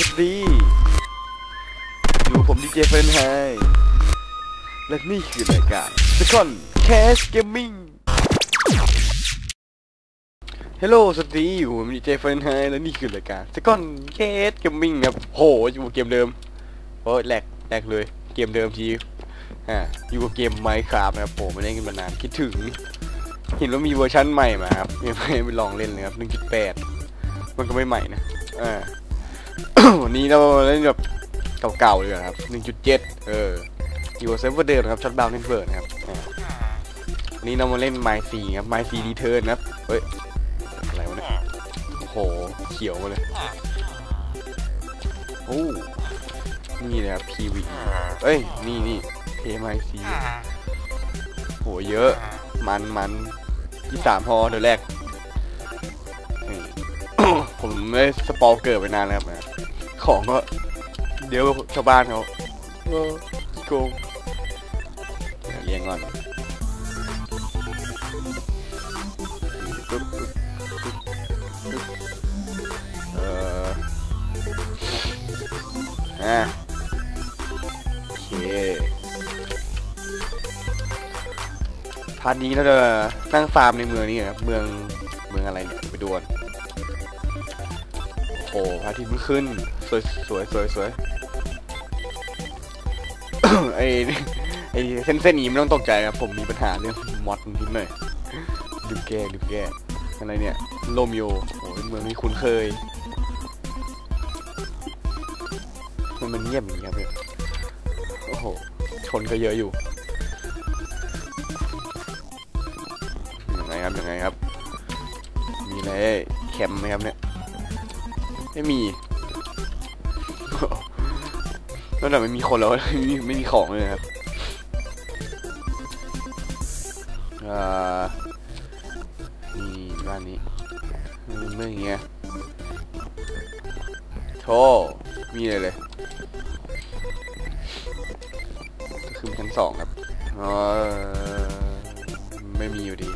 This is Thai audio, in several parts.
สวัสดี อยู่ผมดีเจเฟรนไฮและนี่คือรายการ Second Cast Gaming ฮัลโหลสวัสดีอยู่ผมดีเจเฟรนไฮและนี่คือรายการ Second Cast Gaming ครับโหอยู่กับเกมเดิมโอ้ยแหลกแหลกเลย เกมเดิมทีอ่าอยู่กับเกม Minecraft นะครับผมไม่ได้กันมานานคิดถึง เห็นว่ามีเวอร์ชั่นใหม่มาครับยังไม่ได้ไปลองเล่นเลยครับ1.8 มันก็ไม่ใหม่นะอ่า วันนี้เราเล่นแบบเก่าๆเลยครับ 1.7 เอออยู่กับเซิร์ฟเวอร์เดิมนะครับช็อตดาวน์เน็ตเวิร์นะครับวันนี้เรามาเล่น My 4ครับ My 4 Return นครับ เฮ้ย อะไรวะเนี่ยโอ้โห เขียวมาเลย โอ้ นี่นะครับ PV เอ้ย นี่นี่ My 4โห เยอะ มันมันยี่สามพอเดี๋ยวแรกผมไม่ได้สปอลเกิดไปนานแล้วครับนะ ของก็ เดี๋ยวชาวบ้านเขาเออขี้โกงเดี๋ยวเลี้ยงก่อนปึ๊บปึ๊บปึ๊บปึ๊บเอออะโอเคพาร์ทนี้เราจะนั่งฟาร์มในเมืองนี้ครับเมืองเมืองอะไรเนี่ยไปดูกันโอ้โหพระอาทิตย์มันขึ้น สวยสวยสวยสวยไอ้ไอ้เส้นเส้นนี้ไม่ต้องตกใจครับผมมีปัญหาเรื่องมอดนิดหน่อยดูแก้ดูแก้อะไรเนี่ยโลมิโอโอ้ยเมืองนี้คุ้นเคย มันมันเงียบอย่างนี้ครับเนี่ยโอ้โหชนก็เยอะอยู่ยังไงครับยังไงครับ มีอะไรแคมป์ไหมครับเนี่ย ไม่มี นอกจากไม่มีคนแล้วไม่มีไม่มีของเลยครับอ่านี่บ้านนี้มันไม่อย่างเงี้ยโธ่มีอะไรเลยคือชั้นสองครับอ๋อไม่มีอยู่ดี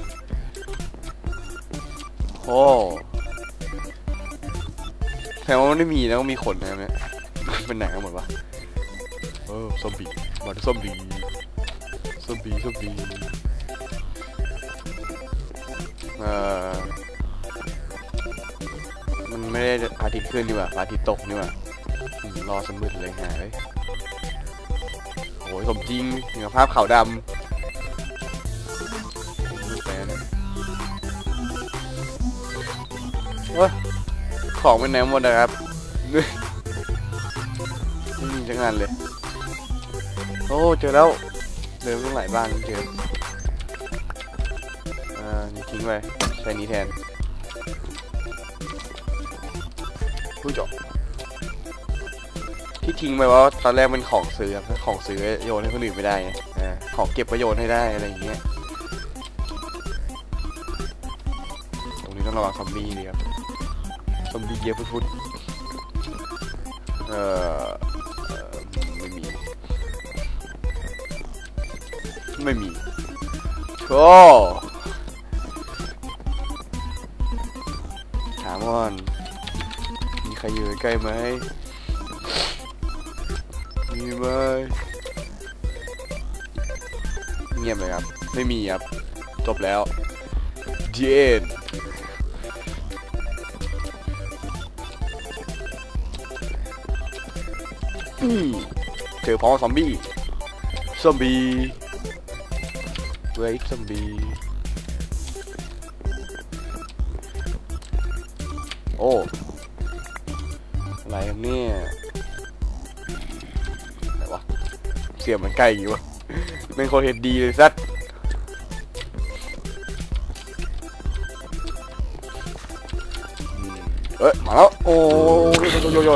โอ้แสดงว่ามันไม่มีแล้วมีคนนะครับเนี่ยเป็นไหนกันหมดวะ ออซอมบี้มาดูซอมบี้ซอมบี้ซอมบี้เอ่อมันไม่ได้พระอาทิตย์ขึ้นดีกว่าพระอาทิตย์ตกดีกว่ารอสมืดเลยหาเลยโอ้ยสมจริงเหนือภาพขาวดำมืดไปล้วเนี่ยโอ้ยของเป็นไหนหมดนะครับ ไม่มีจังงานเลย โอ้เจอแล้วเดินต้องหลายบ้านเจออ่าทิ้งไปใช้นี้แทนผู้จบที่ทิ้งไปว่าตอนแรกเป็นของซื้อครับของซื้อโยนให้คนอื่นไม่ได้อ่าของเก็บประโยชน์ให้ได้อะไรอย่างเงี้ยตรงนี้ต้องระวังซอมบี้เลยครับซอมบี้เยอะฟุดๆเอ่อเอ่ ไม่มีโธ่ถามก่อนมีใครอยู่ใกล้ไหมมีไหมเงียบเลยครับ ไม่มีครับ จบแล้ว The end อืมเจอพร้อมซอมบี้ซอมบี้ เว้ยซอมบี้โอ้ อะไรกันเนี่ยไหนวะ เสียงมันใกล้อยู่วะเป็นคนเห็นดีเลยสัตเอ้ย มาแล้ว โอ้ยโยโยโย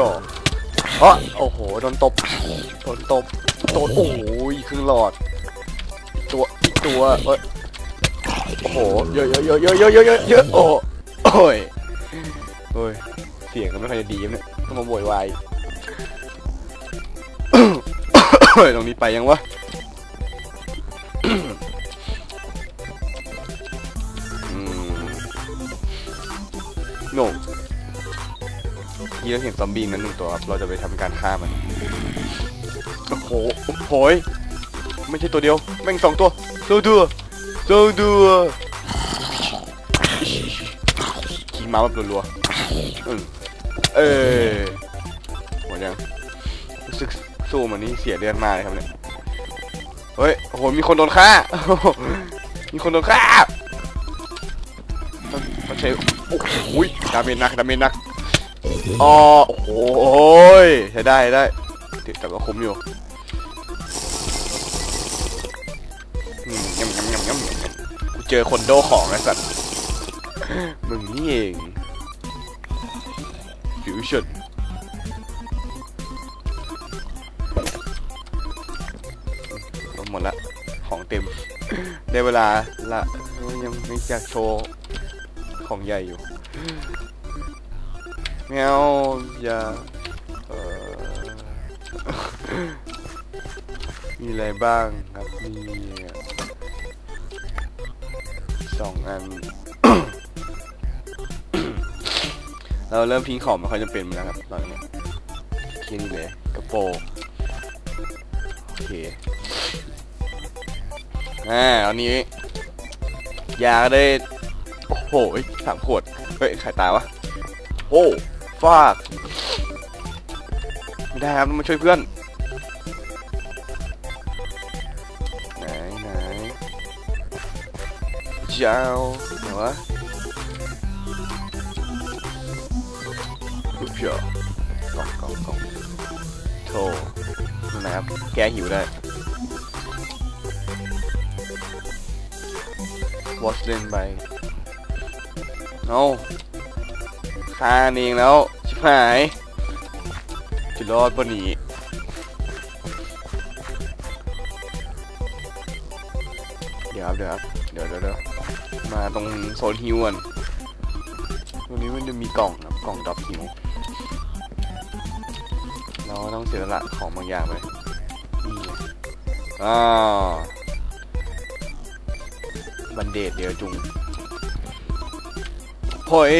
โอ้โห โดนตบ โดนตบ โดนโอ้ยครึ่งหลอด ตัวเอ้ยโอ้โหเยอะเยอะเยอะเยอะเยอะเยอะเยอะเยอะโอ้โอ้ยโอ้ยเสียงก็ไม่ค่อยจะดีเนี่ยต้องมาโวยวายเฮ้ยตรงนี้ไปยังวะอืมโน่กี้เราเห็นซอมบี้นั้นหนึ่งตัวครับ เราจะไปทำการฆ่ามัน โอ้โหโอ้ยไม่ใช่ตัวเดียว แม่งสองตัว สองตัวสองตัวขี่ม้าแบบรัวๆอืมเออหมดยังรู้สึกสู้มันนี่เสียเลือดมากเลยครับเนี่ยเฮ้ยโหมีคนโดนฆ่า มีคนโดนฆ่าต้องต้องใช้โอ้โหดาเมจหนักดาเมจหนักอ๋อโอ้โหยใช้ได้ได้แต่ว่าคุ้มอยู่ เจอคนโดของไอ้สัตว์มึงนี่เองฟิวชั่นหมดละ ของเต็ม ได้เวลาละยังไม่อยากโชว์ ของใหญ่อยู่แมวอย่ามีอะไรบ้างครับมี สองอัน เราเริ่มทิ้งของไม่ค่อยจะเป็นแล้วครับตอนนี้แค่นี้เลยกระโปรงโอเคอ่าอันนี้ยาได้ โอ้โหสามขวด เฮ้ยใครตายวะโอ้ฟากไม่ได้ครับต้องมาช่วยเพื่อน เจ้าไหนวะลูกเพียวกล่องกล่องกล่องโธ่นะครับ แกหิวได้วอชเลนไปเอาฆ่าเองแล้ว ชิบหายจะรอดปะหนีเดี๋ยวครับเดี๋ยวครับเดี๋ยวเดี๋ยว มาตรงโซนฮิวอนตรงนี้มันจะมีกล่องครับกล่องดรอปฮิวเราต้องเสียละของบางอย่างไปนี่อ้าวบันเดดเดียวจุงโอย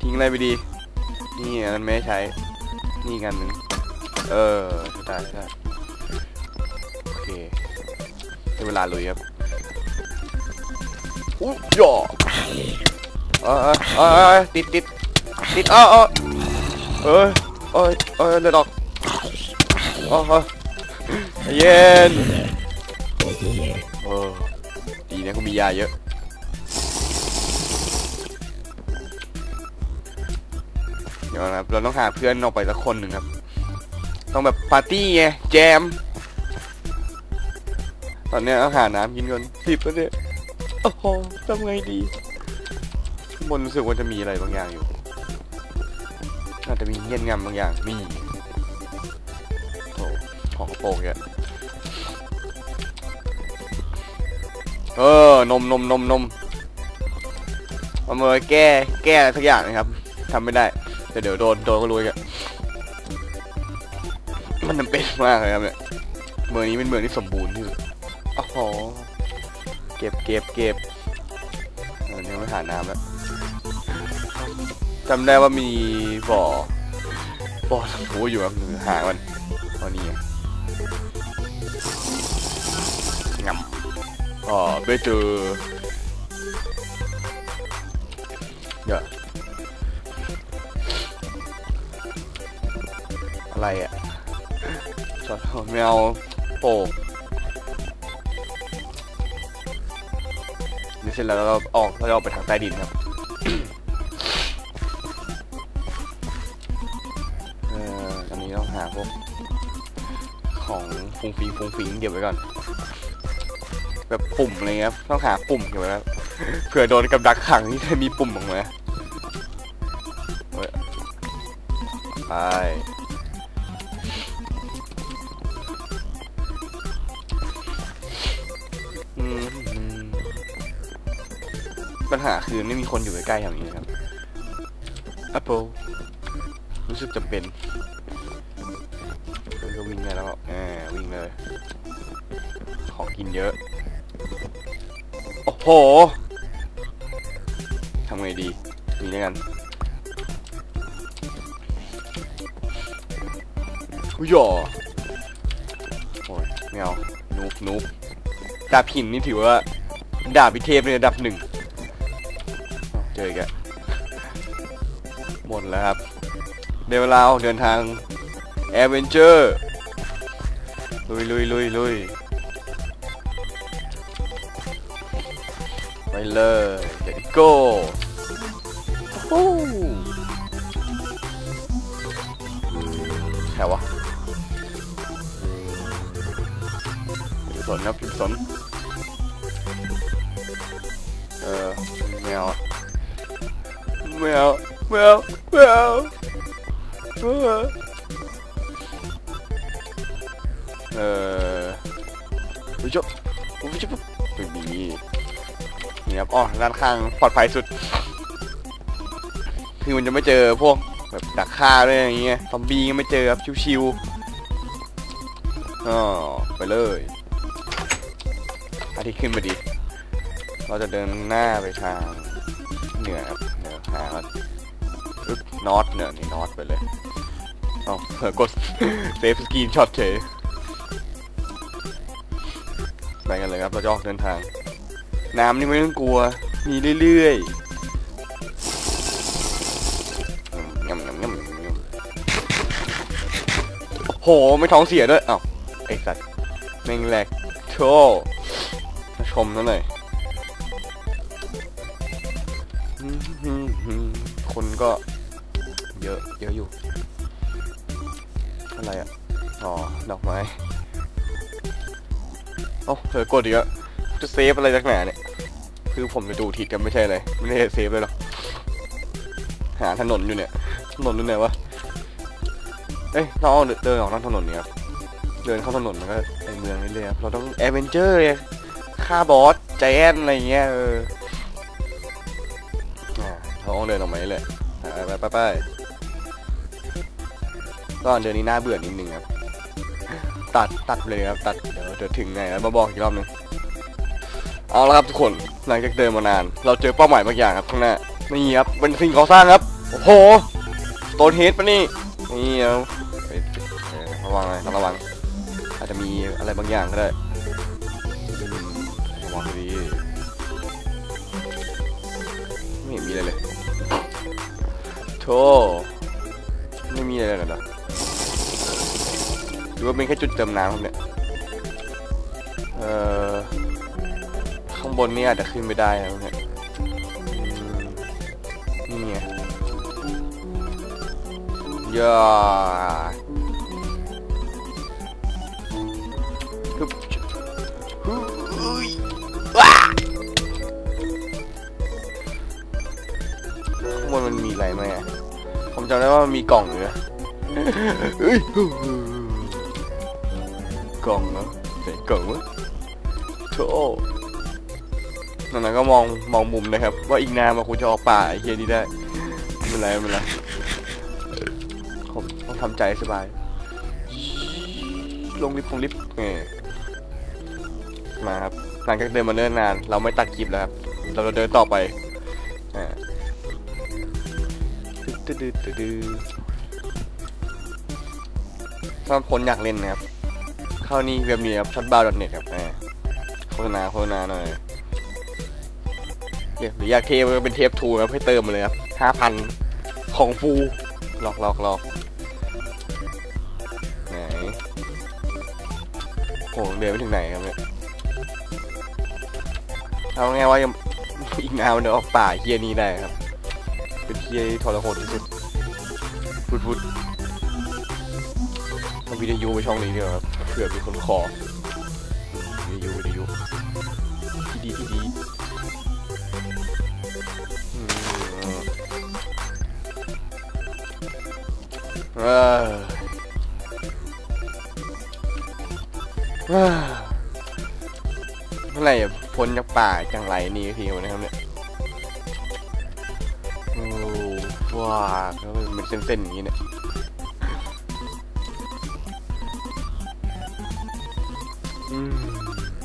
ทิ้งอะไรไปดี นี่อันไม่ใช้ นี่กันหนึ่งเออใช่ได้ใช่โอเคได้เวลาลุยครับ อุ๊ยอเออเออติดติดติดเออเออเออเออเออเลือดออกเออเอเย็นเออดีนะกูมียาเยอะเดี๋ยวนะครับ เราต้องหาเพื่อนออกไปสักคนหนึ่งครับ ต้องแบบปาร์ตี้ไงแจม ตอนนี้องหาน้ำกินก่อนสิบแล้วเนี่ย โอ้โหทำไงดีข้างบนรู้สึกว่าจะมีอะไรบางอย่างอยู่น่าจะมีเงี้ยนงำบางอย่างมีโถของกระโปรงเนี่ยเออนมนมนมนมเอามาแก้แก้อะไรสักอย่างนะครับทำไม่ได้แต่เดี๋ยวโดนโดนก็รู้อีกอะมันจำเป็นมากเลยครับเนี่ยเมืองนี้เป็นเมืองที่สมบูรณ์ที่สุดโอ้โห เก็บเก็บเก็บเออเนี่ยไม่หาน้ำแล้วจำได้ว่ามีบ่อ บ่อน้ำพุอยู่ครับหามันตอนนี้งงำอ๋อไปเจอเดี๋ยวอะไรอะจอดแมวโปก ร็จแล้วเราออกเราจะออกไปทางใต้ดินครับเอออันนี้ต้องหาพวกของฟุงฟิงฟุงฟิงเก็บไว้ก่อน แบบปุ่มอะไรเงี้ยครับต้องหาปุ่มเก็บไว้ครับเผื่อโดนกับดักขังที่จะมีปุ่มออกมาเฮ้ยไป ปัญหาคือไม่มีคนอยู่ใกล้ๆอย่างนี้ครับ Apple รู้สึกจำเป็นเก็วิ่งได้แล้วแหมวิ่งเลย ของกินเยอะ โอ้โหทำไงดีนี่แล้วกันอุ้ยหยอโอ้ยไม่เอานุบนุบดาบหินนี่ถือว่าดาบพิเทพในระดับหนึ่ง จออีกอะหมดแล้วครับเดี๋ยวเราเดินทางแอดเวนเจอร์ลุยลุยลุยลุยไปเลยเดี๋ยวโก้แถววะพิมสนครับพิมสนเออไม่เอา ไม่เอาไม่เอาไม่เอาไม่เอออวิจบวิจบไม่มีนี่ครับอ๋อด้านข้างปลอดภัยสุดคือมันจะไม่เจอพวกแบบดักฆ่าด้วยอย่างเงี้ยซอมบี้ก็ไม่เจอครับชิวๆอ๋อไปเลยอาทิตย์ขึ้นมาดี เราจะเดินหน้าไปทางเหนือครับ นือตไปเลยเอาเผื่อกดเซฟสกรีนช็อตเฉยไปกันเลยครับเราจะออกเดินทาง น้ำนี่ไม่ต้องกลัว มีเรื่อยๆยำยำยำโห ไม่ท้องเสียด้วยอ้าวไอ้สัตว์แม่งแหลกโชว์มาชมซะหน่อย กดอีกแล้วจะเซฟอะไรจากไหนเนี่ย คือผมจะดูทิศกันไม่ใช่เลยไม่ได้เซฟเลยหรอก หาถนนอยู่เนี่ย ถนนอยู่ไหนวะ เอ้ยเราเอเดินออกนอกถนนเนี่ยครับ เดินเข้าถนนมันก็ในเมืองนี่เลยครับ เราต้องแอดเวนเจอร์เลยฆ่าบอสใจแอนอะไรเงี้ยเออเราต้องเดินออกมาเรื่อยไปไปไปไปตอนเดินนี้น่าเบื่อนิดนึงครับ ตัดตัดเลยครับตัดเดี๋ยวเดี๋ยวถึงไงแล้วมาบอกอีกรอบนึงเอาละครับทุกคนหลังจากเดินมานาน เราเจอเป้าหมายบางอย่างครับข้างหน้านี่ครับเป็นสิ่งก่อสร้างครับโอ้โหโตนเฮดปะนี่นี่เอาระวังเลยระวัง อาจจะมีอะไรบางอย่างก็ได้ระวังดีไม่เห็นมีอะไรเลยโธ่ไม่มีอะไรเลยเห รือว่าเป็นแค่จุดเติมน้ำครับเนี่ย เอ่อ ข้างบนนี่อาจจะขึ้นไม่ได้นะเนี่ยนี่ไงย่าฮึบฮึว้าข้างบนมันมีอะไรไหมผมจำได้ว่ามันมีกล่องอยู่นะเฮ้ย กล่องเนาะไหนกล่องวะโธ่นั่นนะก็มองมองมุมนะครับ ว่าอีกนานมาคุณจะออกป่าไอ้เฮียนี่ได้ไม่เป็นไรไม่เป็นไรผมต้องทำใจสบาย ลงลิฟต์ลงลิฟต์เออมาครับหลังจากเดินมาเนิ่นนาน เราไม่ตัดคลิปแล้วครับ เราจะเดินต่อไปอ่าตึ๊ดตึ๊ดตึ๊ดตึ๊ดถ้าคนอยากเล่นนะครับ เข้านี่เว็บนี้ครับช็อตบาร์ดเน็ตครับโฆษณาโฆษณาหน่อยเดี๋ยวหรืออยากเทปก็เป็นเทปทูครับให้เติมมาเลยครับห้าพันของฟูหลอกหลอกหลอกไหนโหเดินไปถึงไหนครับเนี่ยเอาไงว่ายังอีกนานมันเดี๋ยวออกป่าเฮียนี้ได้ครับ เป็นเฮียทรหดที่สุดฟุดฟุดทำวิทยุไปช่องนี้เนี่ยครับ เผื่อมีคนขอวิทยุวิทยุที่ดีที่ดีอืมเออเออเมื่อไหร่จะพ้นจากป่าจังไรนี่ทีวะนะครับเนี่ยโอ้ว้าแล้วมันเป็นเส้นๆอย่างนี้เนี่ย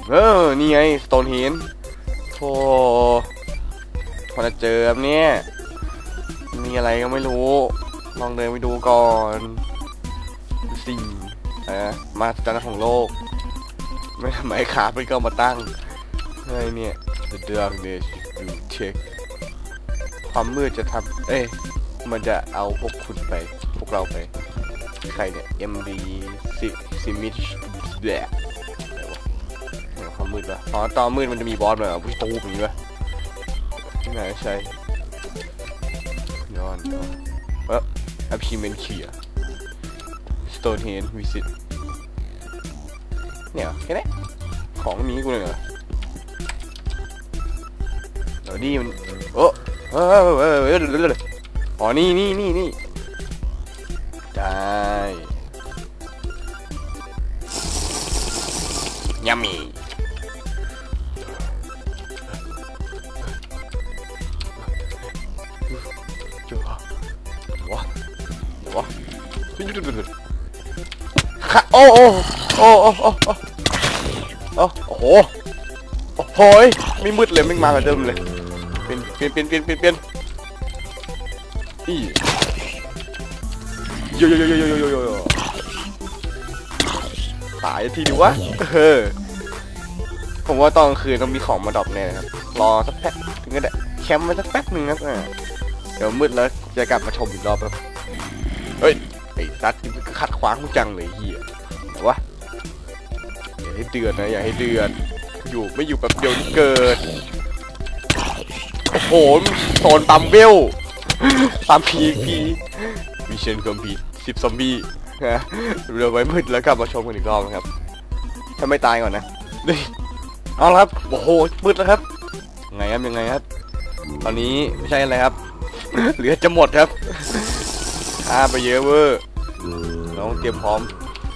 เออ นี่ไงสโตนเฮนโธ่พอจะเจอครับนี่ยมีอะไรก็ไม่รู้ ลองเดินไปดูก่อนสิเออมาตรฐานของโลก ไม่ทำไมขาไปก็มาตั้งไอ้เนี่ย The darkness you check ความมืดจะทำเอ้ยมันจะเอาพวกคุณไป พวกเราไป ใครเนี่ย MB ซิซิมิชแบ มืดปะอ๋อตอนมืดมันจะมีบอสมาเอาผู้ตูมอย่างนี้ปะไม่น่าจะใช่ย้อนย้อนเออ achievement clear Stonehenge visit เนี่ยแค่นี้ของมีกูเลยเหรอเดี๋ยวนี่มันโอ้เออเออเออเออเดี๋ยวเดี๋ยวเดี๋ยวอ๋อนี่นี่นี่นี่ได้ยามี โอ้โอ้โอ้โอ้โอ้โอ้โหโอ้โหไม่มืดเลยไม่มาเหมือนเดิมเลยเปลี่ยนเปลี่ยนเปลี่ยนเปลี่ยนเปลี่ยนเปลี่ยนอีโยโยโยโยโยโยโยตายทีดีวะเออผมว่าตอนกลางคืนต้องมีของมาดรอปแน่ครับรอสักแป๊บถึงก็ได้แคมป์มาสักแป๊บหนึ่งครับเดี๋ยวมืดแล้วจะกลับมาชมอีกรอบครับเฮ้ย ไอ้ซัดขัดขวางกูจังเลยเฮียแต่วะอย่าให้เดือดนะอย่าให้เดือดอยู่ไม่อยู่แบบเดียวนี่เกิดโอ้โหโซนปั๊มเวลปั๊มพีพีมิชชั่นคอมพีสิบซอมบี้นะเรือไว้มืดแล้วกลับมาชมกันอีกรอบนะครับถ้าไม่ตายก่อนนะนี่เอาละครับโอ้โหมืดแล้วครับไงครับยังไงครับตอนนี้ไม่ใช่อะไรครับเหลือจะหมดครับฆ่าไปเยอะเวอร์ เราต้องเตรียมพร้อม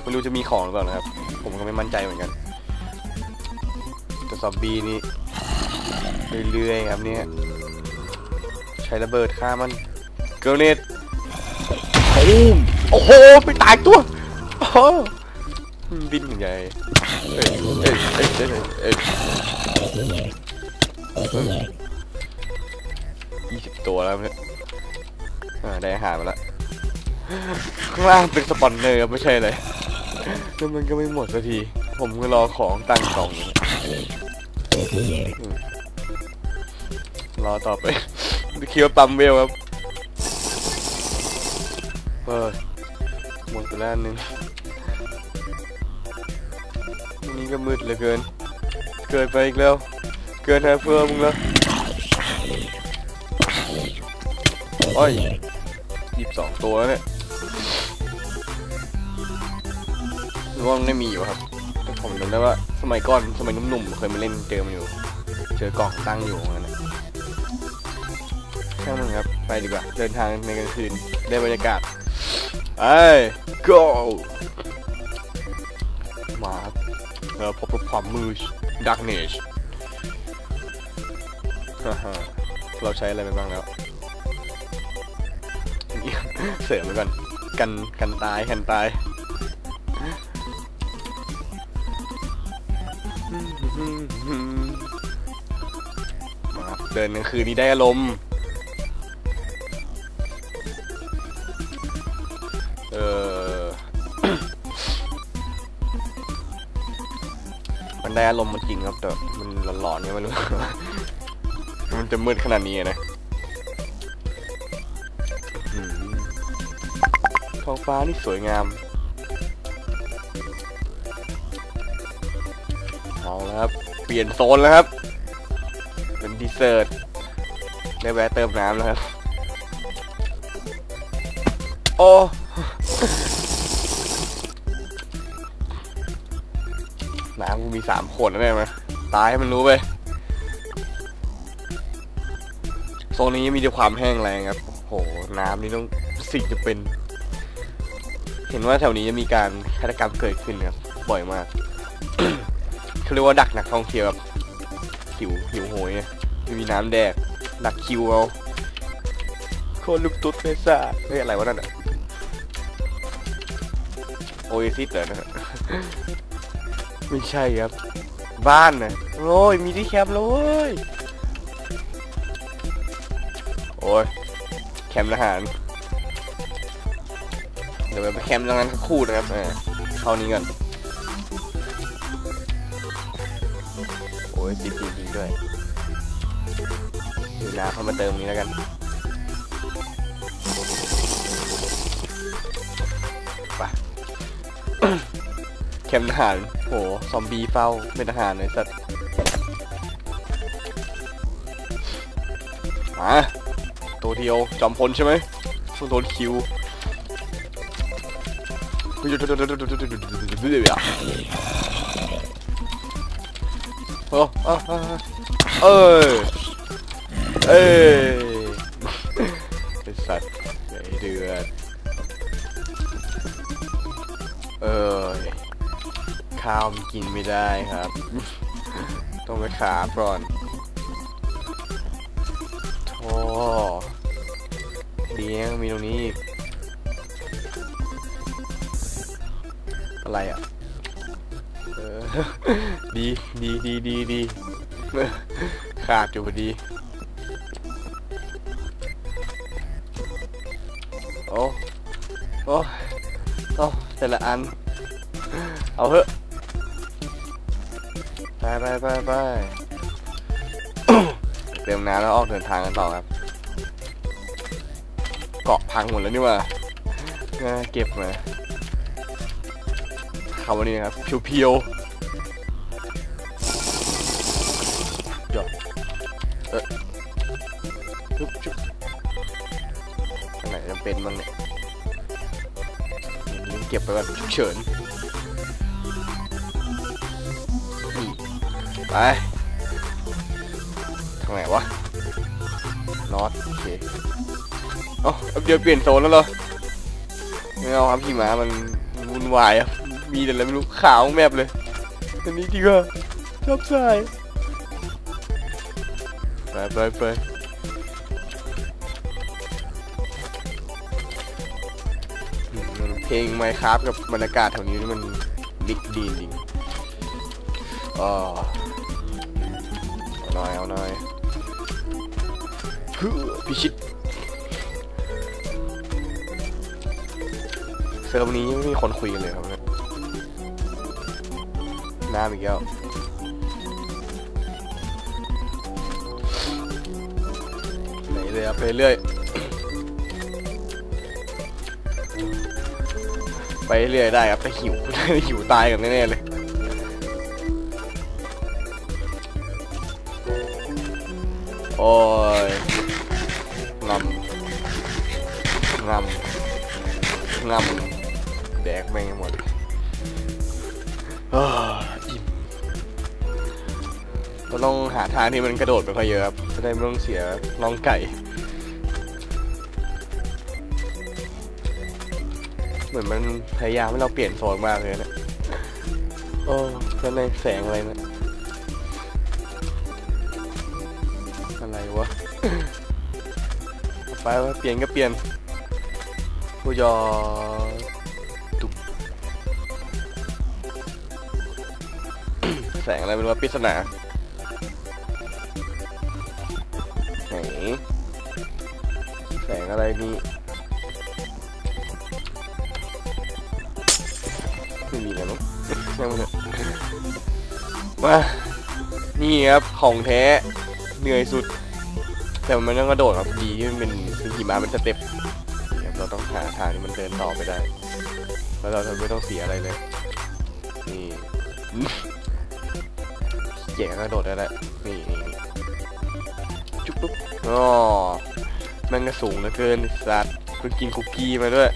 ไม่รู้จะมีของหรือเปล่านะครับ ผมก็ไม่มั่นใจเหมือนกันแต่ซอมบี้นี่เรื่อยๆครับเนี่ยใช้ระเบิดฆ่ามันเกลเนตตูมโอ้โหไปตายตัวโอ้โหบินอย่างใหญ่เอ้ยเอ้ยเอ้ยเอ้ยเอ้ยยี่สิบตัวแล้วเนี่ยอ่าได้อาหารมาแล้ว ข้างล่างเป็นสปอนเนอร์ไม่ใช่เลยแล้วมันก็ไม่หมดสักที ผมก็รอของตั้งกล่องรอต่อไปคิดว่าปั๊มเวลครับเออหมดไปแล้วนหนึงอันนี้ก็มืดเหลือเกิน เกินไปอีกแล้ว เกินแฮเพื่อมึงแล้วโอ้ยยี่สิบสองตัวแล้วเนี่ย รู้ว่ามันไม่มีอยู่ครับแต่ผมจำได้ว่าสมัยก่อนสมัยหนุ่มๆเคยมาเล่นเจอมันอยู่ เจอกล่องตั้งอยู่งั้นนะช่างมันครับไปดีกว่าเดินทางในกลางคืนได้บรรยากาศไอ้ go มาครับเราพบกับความมืด darkness เราใช้อะไรไปบ้างแล้วเสริมไปก่อนกันกันตายกันตาย ดินกลางคืนนี้ได้อารมณ์เออมันได้อารมณ์มันจริงครับแต่มันหลอนๆเนี่ยไม่รู้มันจะมืดขนาดนี้นะท้องฟ้านี่สวยงามเอาแล้วครับ เปลี่ยนโซนแล้วครับ เป็นดีเซอร์ตได้แวะเติมน้ำแล้วครับ โอ้น้ำกูมีสามขวดแล้วเนี่ยมั้ยตายให้มันรู้ไปโซนนี้มีแต่ความแห้งแรงครับโอ้โห น้ำนี่ต้องสิ่งจะเป็น เห็นว่าแถวนี้จะมีการฆาตกรรมเกิดขึ้นครับบ่อยมากเขาเรียกว่าดักนักท่องเที่ยวแบบ น้ำแดกดักคิวเอาโคนลูกตุ๊ดเลยซ่าเฮ้ยอะไรวะนั่นอะโอเอซิสเหรอนะไม่ใช่ครับ บ้านนะโอ้ยมีที่แคมป์แล้วเว้ยโอ้ยแคมป์ทหารเดี๋ยวไปแคมป์ตรงนั้นสักครู่นะครับเออเข้านี้ก่อนโอ้ยติดจริงๆด้วยีน้ำเอามาเติมนี้แล้วกันไปแคมทหารโห ซอมบี้เฝ้า เป็นทหารเลยสัตว์มาตัวเดียว จอมพลใช่ไหมมึงโดนคิวเออเออ เอ้ยไอ้สัตว์ไอเดือดเออข้าวมันกินไม่ได้ครับ ต้องไปขาก่อนโธ่เลี้ยงมีตรงนี้อีกอะไรอะเออดีดีดีดีดีขาดอยู่พอดี โอ้โอ้แต่ละอัน เอาเถอะ ไปไปไปไปเติมน้ำแล้วออกเดินทางกันต่อครับ เกาะพังหมดแล้วนี่ว่าเก็บมาคำวันนี้นะครับเพียวๆ เก็บไปก่อนฉุกเฉินนี่ไปทางไหนวะนอตโอเคเอ๋อเดี๋ยวเปลี่ยนโซนแล้วเหรอไม่เอาครับพี่หมามันวุ่นวายอะมีแต่อะไรไม่รู้ขาวแมบเลยอันนี้ดีกว่าชอบใส่ไปไปไป เพลงไมครับกับบรรยากาศแถวนี้มันดิกดีจริงอ๋อเอาหน่อยเอาหน่อยฮึพิชิตเซิร์ฟนี้ไม่มีคนคุยกันเลยครับเนี่ยน้ำอีกแล้วไหนเลยครับไปเรื่อย ไปเรื่อยได้ครับแต่หิว หิวตายกันแน่ๆเลยโอ้ยงำงำงำแดกแม่งห้หมดอิ่มก็ต้องหาทางที่มันกระโดดไปค่อยเยอะครับจะได้ไม่ต้องเสียน้องไก่ มือนมันพยายามให้เราเปลี่ยนโซนมากเลยนะโอ้แล้วในแสงอะไรนะอะไรวะไปว่าเปลี่ยนก็เปลี่ยนผู้ยอตุกแสงอะไรไม่รู้ว่าปริศนาไหนแสงอะไรนี่ ไม่มีแล้วมั้งยังไม่เถอะมานี่ครับของแท้เหนื่อยสุด แต่มันต้องกระโดดครับดีที่มันเป็นเป็นหิมะเป็นสเต็ปนี่ครับเราต้องหาทางที่มันเดินต่อไปได้ แล้วเราจะไม่ต้องเสียอะไรเลยนี่เจ๋งกระโดดได้แล้วนี่นี่นี่จุ๊บปุ๊บอ๋อมันก็สูงเหลือเกินสัตว์เพิ่งกินคุกกี้มาด้วย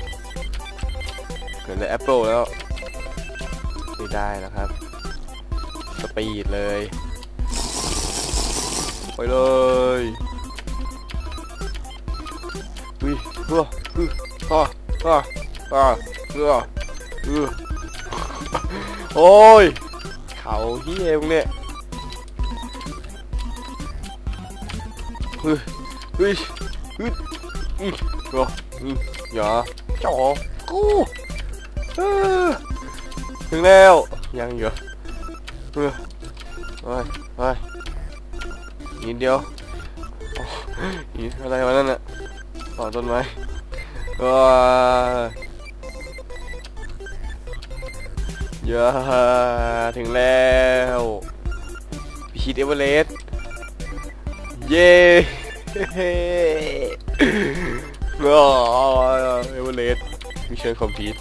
เหมือนเลยแอปเปิลแล้ว ไม่ได้นะครับ สปีดเลย ไปเลยอุ้ยเฮ้อเฮ้อฮ่าฮ่าฮ่าเฮ้อเฮ้อโอ้ย เขาเฮียมึงเนี่ยเฮ้ยเฮ้ยเฮ้ยอืมเหรออืมอย่าจ่อกูเออ ถึงแล้วยังอยู่เออไปไปนิดเดียวอีอะไรวะนั่นน่ะต่อต้นไม้ว้าอย่าถึงแล้วพิชิตเอเวอเรสต์เย้ว้เอเวอเรสต์มิชชั่นคอมพลีท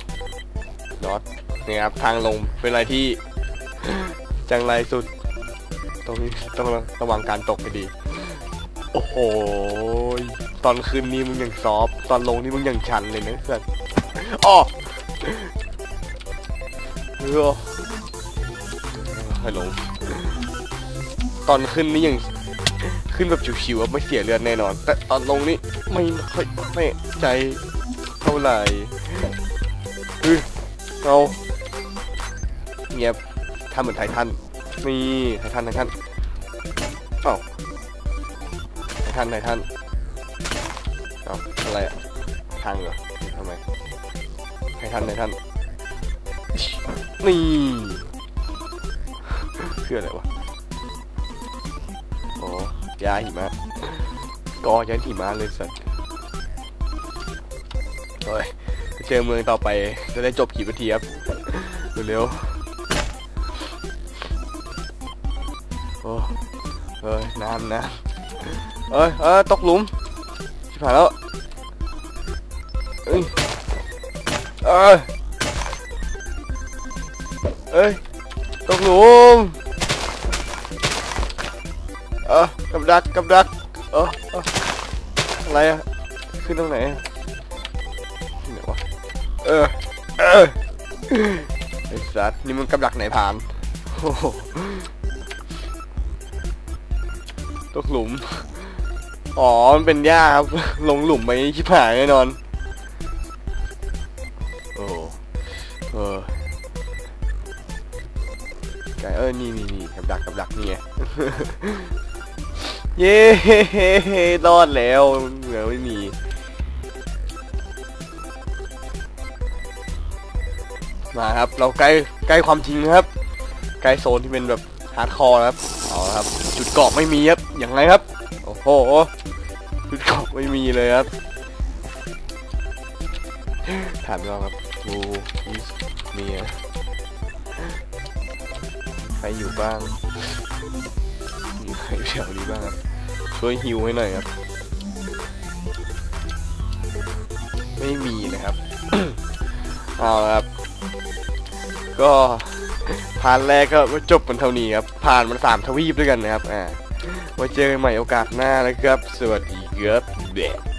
น็อต นี่ครับทางลงเป็นอะไรที่ จังไรสุด ตรงนี้ต้องระวังการตกให้ดี โอ้โห ตอนคืนนี้มึงยังซอฟต์ตอนลงนี่มึงยังชันเลยนะสัสอ้อเออให้ลงตอนขึ้นนี่ยังขึ้นแบบชิวๆอะไม่เสียเลือดแน่นอน แต่ตอนลงนี่ไม่ค่อยไม่ใจเท่าไหร่เฮ้ยเอา เงียบทำเหมือนไททันนี่ไททันไททันเอ้าไททันไททันเอ้าอะไรอะทางเหรอทำไมไททันไททันนี่คืออะไรวะโอ้ยาหิมะกอยันหิมะเลยสัตว์โอ้ยเจอเมืองต่อไปจะได้จบกี่นาทีครับเร็วๆ เอ้ยน้ำนะเอ้ยเอ้ยตกหลุมชิบหายแล้วเอ้ยเอ้ยเอ้ยตกหลุมเออกับดักกับดักเออเอออะไรอะขึ้นตรงไหนอะที่ไหนวะเออเออไอ้สัตว์นี่มันกับดักไหนผ่านโอ้โห ตกหลุม อ๋อ มันเป็นหญ้าครับ ลงหลุมไปชิบหายแน่นอน โอ้เออไก่เออ นี่นี่นี่กับดักกับดักนี่ไงเย้รอดแล้วเหลือไม่มีมาครับ เราใกล้ใกล้ความจริงครับ ใกล้โซนที่เป็นแบบฮาร์ดคอร์ครับ เอาครับ จุดเกาะไม่มีครับ อย่างไรครับ โอ้โหจุดเกาะไม่มีเลยครับ ถามเราครับดูอีสเมียใครอยู่บ้างมีใครแถวนี้บ้างครับช่วยฮิวให้หน่อยครับ ไม่มีนะครับ เอาครับ ก็พาร์ทแรกก็จบมันเท่านี้ครับผ่านมันสามทวีปด้วยกันนะครับอ่า ไว้เจอกันใหม่โอกาสหน้านะครับ สวัสดีครับแบะ